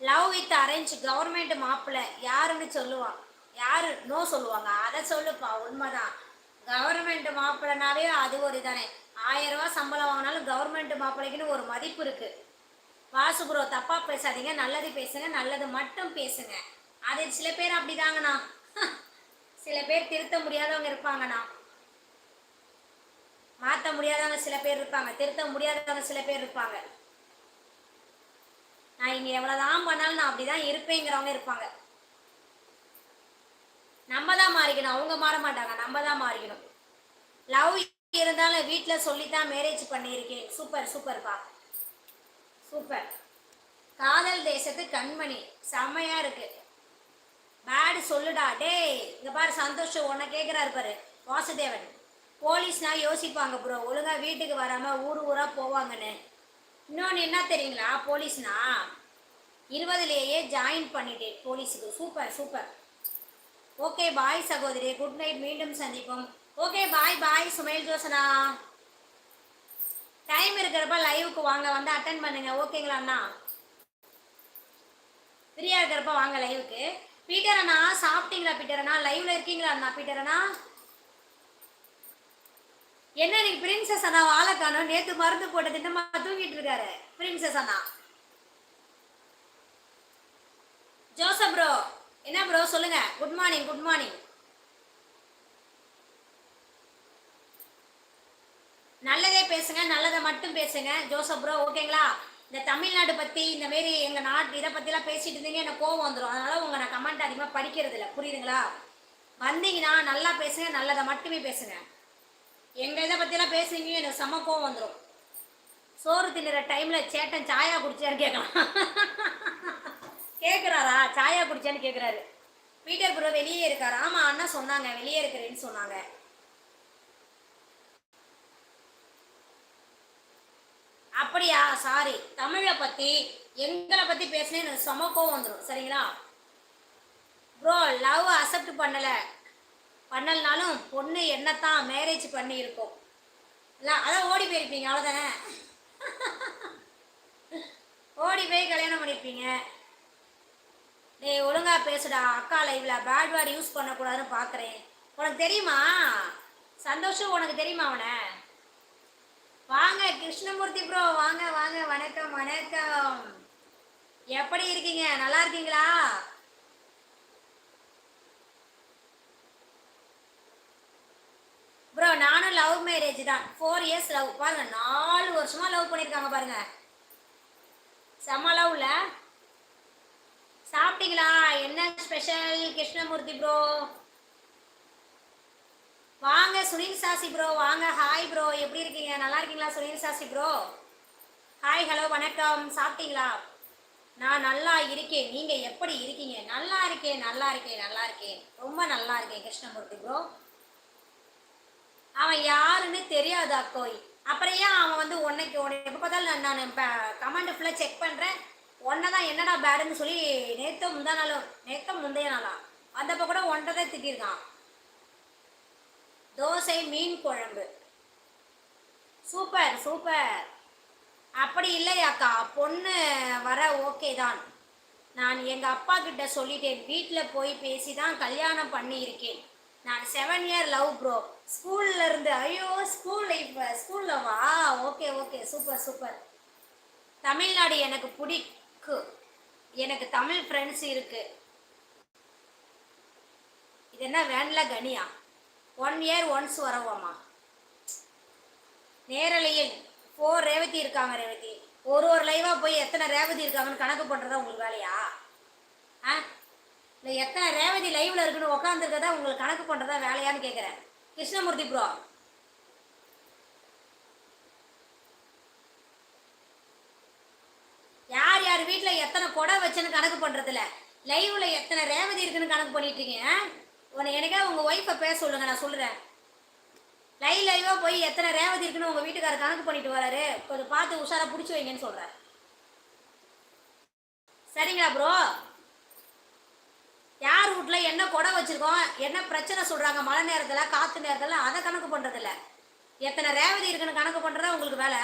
Love with arrange government மாப்பிள்ளை யாருன்னு சொல்லுவாங்க யாரு? நோ சொல்லுவாங்க. அதை சொல்லுப்பா உண்மைதான். கவர்மெண்ட் மாப்பிள்ளைனாவே அது ஒரு தானே ஆயிரம் ரூபா சம்பளம் வாங்கினாலும் கவர்மெண்ட் மாப்பிள்ளைக்குன்னு ஒரு மதிப்பு இருக்கு. வாசு ப்ரோ தப்பா பேசாதீங்க. நல்லது பேசுங்க. நல்லது மட்டும் பேசுங்க. அது சில பேர் அப்படிதாங்கண்ணா. சில பேர் திருத்த முடியாதவங்க இருப்பாங்கண்ணா. மாற்ற முடியாதவங்க சில பேர் இருப்பாங்க. திருத்த முடியாதவங்க சில பேர் இருப்பாங்க. நான் இனி எவ்வளவுதான் பண்ணாலும் நான் அப்படிதான் இருப்பேங்கிறவங்க இருப்பாங்க. நம்ம தான் மாறிக்கணும். அவங்க மாற மாட்டாங்க. நம்ம தான் மாறிக்கணும். லவ் இருந்தாலும் வீட்டில் சொல்லித்தான் மேரேஜ் பண்ணியிருக்கேன். சூப்பர் சூப்பர்ப்பா சூப்பர் காதல் தேசத்து கண்மணி. செம்மையா இருக்கு. பேடு சொல்லுடா. டேய் இங்க பாரு சந்தோஷம் உன்னை கேட்குறாரு பாரு. வாசுதேவன். போலீஸ்னா யோசிப்பாங்க ப்ரோ ஒழுங்கா வீட்டுக்கு வராம ஊர் ஊரா போவாங்கன்னு. இன்னொன்று என்ன தெரியுங்களா? போலீஸ்னா இருபதுலேயே ஜாயின் பண்ணிட்டேன் போலீஸுக்கு. Super super. ஓகே பாய் சகோதரி. Good night. மீண்டும் சந்திப்போம். ஓகே பாய் பாய். சுமைல் ஜோசனா. டைம் இருக்கிறப்ப லைவுக்கு வாங்க. வந்து அட்டன் பண்ணுங்க. ஓகேங்களா அண்ணா? ஃப்ரீயாக இருக்கிறப்ப வாங்க லைவுக்கு பீட்டர் அண்ணா சாப்பிட்டீங்களா பீட்டர் அண்ணா? லைவ்ல இருக்கீங்களா அண்ணா பீட்டர் அண்ணா? என்ன நீங்க பிரின்சஸ் அண்ணா வாழை காணும். நேத்து மருந்து போட்ட திட்டமா தூங்கிட்டு இருக்காரு. பிரின்சஸ் அண்ணா. ஜோசப் ப்ரோ என்ன ப்ரோ சொல்லுங்க. குட் மார்னிங் குட் மார்னிங் நல்லதே பேசுங்க நல்லதை மட்டும் பேசுங்க. ஜோசப் ப்ரோ ஓகேங்களா இந்த தமிழ்நாடு பத்தி இந்த மாரி எங்க நாட்டு இதை பத்திலாம் பேசிட்டு இருந்தீங்க எனக்கு கோவம் வந்துடும் அதனால உங்க நான் கமெண்ட் அதிகமாக படிக்கிறது இல்லை புரியுதுங்களா? வந்தீங்கன்னா நல்லா பேசுங்க நல்லதை மட்டுமே பேசுங்க. எங்க இதை பற்றிலாம் பேசுவீங்க எனக்கு செம கோவம் வந்துடும் சோறு தின்னுற டைம்ல சேட்டன் சாயா குடிச்சாரு கேட்கலாம். கேட்குறாரா சாயா குடிச்சான்னு கேட்குறாரு பீட்டர் ப்ரோ வெளியே இருக்கார். ஆமா அண்ணா சொன்னாங்க வெளியே இருக்கிறேன்னு சொன்னாங்க. அப்படியா? சாரி தமிழை பற்றி எங்களை பற்றி பேசினே எனக்கு சம கோவம் வந்துடும் சரிங்களா? ப்ரோ லவ் அக்செப்ட் பண்ணலை. பண்ணலனாலும் பொண்ணு என்னத்தான் மேரேஜ் பண்ணியிருக்கோம். இல்லை அதான் ஓடி போயிருப்பீங்க அவ்வளோதானே ஓடி போய் கல்யாணம் பண்ணியிருப்பீங்க டேய் ஒழுங்காக பேசுடா அக்கா லைவில் பேட் வேர்டு யூஸ் பண்ணக்கூடாதுன்னு பார்க்குறேன் உனக்கு தெரியுமா? சந்தோஷம் உனக்கு தெரியுமா அவனை? வாங்க கிருஷ்ணமூர்த்தி ப்ரோ வாங்க வாங்க வணக்கம் வணக்கம். எப்படி இருக்கீங்க? நல்லா இருக்கீங்களா? ப்ரோ நானும் லவ் மேரேஜ் தான். ஃபோர் இயர்ஸ் லவ் பாருங்க நாலு வருஷமா லவ் பண்ணியிருக்காங்க பாருங்க. செம்ம லவ்ல சாப்பிட்டீங்களா? என்ன ஸ்பெஷல் கிருஷ்ணமூர்த்தி ப்ரோ வாங்க சுனில் சாசி ப்ரோ வாங்க ஹாய் ப்ரோ எப்படி இருக்கீங்க? நல்லா இருக்கீங்களா Sunil Sasi bro hi hello வணக்கம். சாப்பிட்டீங்களா? நான் நல்லா இருக்கேன். நீங்கள் எப்படி இருக்கீங்க? நல்லா இருக்கேன் நல்லா இருக்கேன் நல்லா இருக்கேன். ரொம்ப நல்லா இருக்கேன் கிருஷ்ணமூர்த்தி ப்ரோ அவன் யாருன்னு தெரியாது அக்கோய். அப்புறம் ஏன் அவன் வந்து உன்னைக்கு உன்னை எப்போ பார்த்தாலும் நான் இப்போ கமெண்ட் ஃபுல்லாக செக் பண்ணுறேன் ஒன்றை தான் என்னடா பேடுன்னு சொல்லி நேற்று முந்தா நாளும் நேற்று முந்தைய நாளா? வந்தப்போ கூட ஒன்றை தான் திட்டிருக்கான். தோசை மீன் குழம்பு. Super super. அப்படி இல்லையாக்கா பொண்ணு வர ஓகே தான். நான் எங்கள் அப்பா கிட்ட சொல்லிட்டேன் வீட்டில் போய் பேசி தான் கல்யாணம் பண்ணியிருக்கேன். நான் செவன் இயர் லவ் ப்ரோ ஸ்கூல்ல இருந்து ஐயோ ஸ்கூல் லைஃப் ஸ்கூல்ல வா okay okay super super Tamil Nadu எனக்கு பிடிக்கு. எனக்கு தமிழ் ஃப்ரெண்ட்ஸ் இருக்கு. இது என்ன வேன்ல கனியா? ஒன் இயர் ஒன்ஸ் வரவோமா நேரலையில் ஃபோர் ரேவதி இருக்காங்க ரேவதி. ஒரு ஒரு லைவாக போய் எத்தனை ரேவதி இருக்காங்கன்னு கணக்கு பண்ணுறதா உங்களுக்கு வேலையா? ஆ? இல்லை எத்தனை ரேவதி லைவ்ல இருக்குன்னு உட்காந்துருக்கதா உங்களுக்கு கணக்கு பண்ணுறதா வேலையான்னு கேட்குறேன். கிருஷ்ணமூர்த்தி ப்ரோ யார் யார் வீட்டில் எத்தனை குடம் வச்சுன்னு கணக்கு பண்ணுறதில்ல லைவ்ல எத்தனை ரேவதி இருக்குன்னு கணக்கு பண்ணிட்டு இருக்கீங்க? உன்னை எனக்கே உங்க ஒய்ஃபை பேச சொல்லுங்க நான் சொல்றேன். லைவ் லைவா போய் எத்தனை ரேவதி இருக்குன்னு உங்க வீட்டுக்காரர் கணக்கு பண்ணிட்டு வராரு. கொஞ்சம் பார்த்து உஷாரா பிடிச்சி வைங்கன்னு சொல்கிறேன் சரிங்களா ப்ரோ யார் வீட்டில் என்ன குடை வச்சுருக்கோம். என்ன பிரச்சனை சொல்றாங்க? மழை நேரத்தில் காற்று நேரத்தில் அதை கணக்கு பண்ணுறதில்ல எத்தனை ரேவதி இருக்குன்னு கணக்கு பண்ணுறது உங்களுக்கு வேலை?